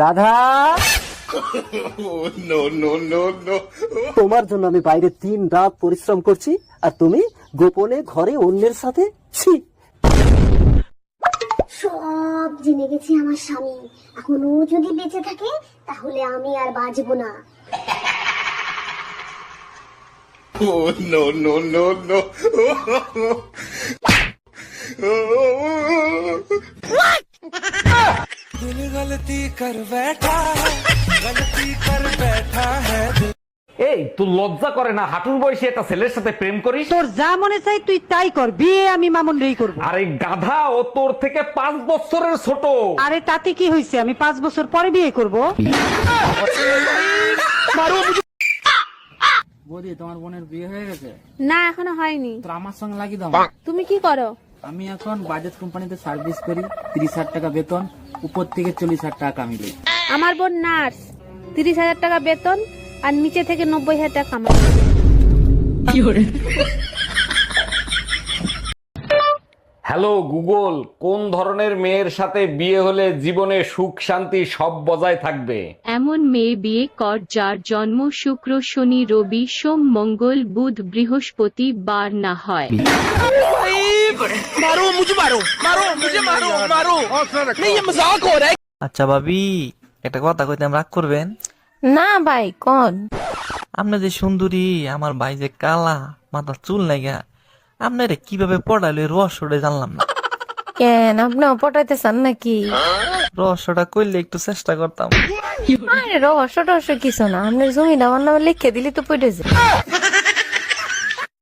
রাধা? তোমার জন্য আমি বাইরে তিন রাত পরিশ্রম করছি আর তুমি গোপনে ঘরে অন্যের সাথে ছি। সব জেনে গেছে আমার স্বামী। এখন ও যদি বেঁচে থাকে তাহলে আমি আর বাঁচবো না। এই তুই লজ্জা করে না? হাঁটুর বয়সে একটা ছেলের সাথে প্রেম করিস? তোর যা মনে চাই তুই তাই কর বিয়ে আমি মামুন রেই করব। আরে গাধা ও তোর থেকে পাঁচ বছরের ছোট। আরে তাতে কি হয়েছে? আমি পাঁচ বছর পরে বিয়ে করব? বৌদি তোমার বোনের বিয়ে হয়ে গেছে? না এখনও হয়নি। তো আমার সঙ্গে লাগিয়ে দাও। তুমি কি করো? আমি এখন বাজাজ কোম্পানিতে সার্ভিস করি তিরিশ হাজার টাকা বেতন উপর থেকে চল্লিশ হাজার টাকা কামিয়ে আমার বোন নার্স তিরিশ হাজার টাকা বেতন আর নিচে থেকে নব্বই হাজার টাকা কামাই হ্যালো গুগল কোন ধরনের মেয়ের সাথে বিয়ে হলে জীবনে সুখ শান্তি সব বজায় থাকবে? এমন মেয়ে বিয়ে কর যার জন্ম শুক্র শনি রবি সোম মঙ্গল বুধ বৃহস্পতি বার না হয়। আচ্ছা ভাবি একটা কথা কইতাম রাগ করবেন? না ভাই কোন? আপনি যে সুন্দরী আমার ভাই যে কালা মাথা চুল লাগা আপনারে কীভাবে পড়াইলে রহস্যটা জানলাম না। কেন আপনিও পটাইতে চান নাকি? রহস্যটা করলে একটু চেষ্টা করতাম। আরে রহস্য টহস্য কিছু না আপনার জমিটা আমার নামে লিখে দিলি তো পড়ে যায়